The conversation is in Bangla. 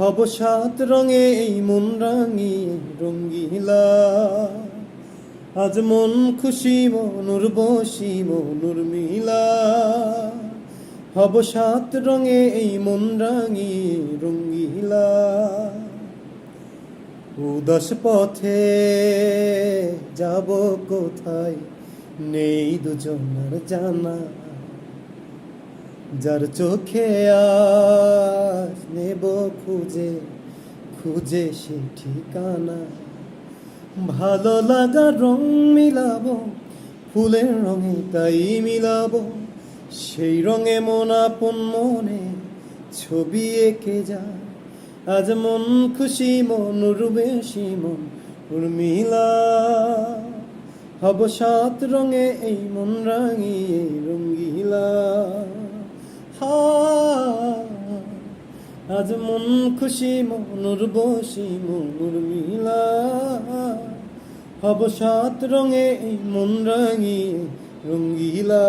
হব সাত রঙে এই মন রাঙি রঙ্গিলা। আজ মন খুশি, মনুর বসি, মনুর মিলা। হব সাত রঙে এই মন রাঙি রঙ্গিলা। উদাস পথে যাব কোথায়, নেই দুজনের জানা। যার চোখে নেব খুঁজে খুঁজে সে ঠিকানা। ভালো লাগা রং মিলাবো, ফুলের রঙে তাই মিলাবো। সেই রঙে মন আপন মনে ছবি এঁকে যায় আজ মন খুশি, মন বেশি মন উর্মিলা। হব সাত রঙে এই মন রাঙিয়ে রঙ্গিলা। হা আজ মন খুশি মনুর বসি মনুর মিলা। হব সাত রঙে মন রাঙিয়ে রঙ্গিলা।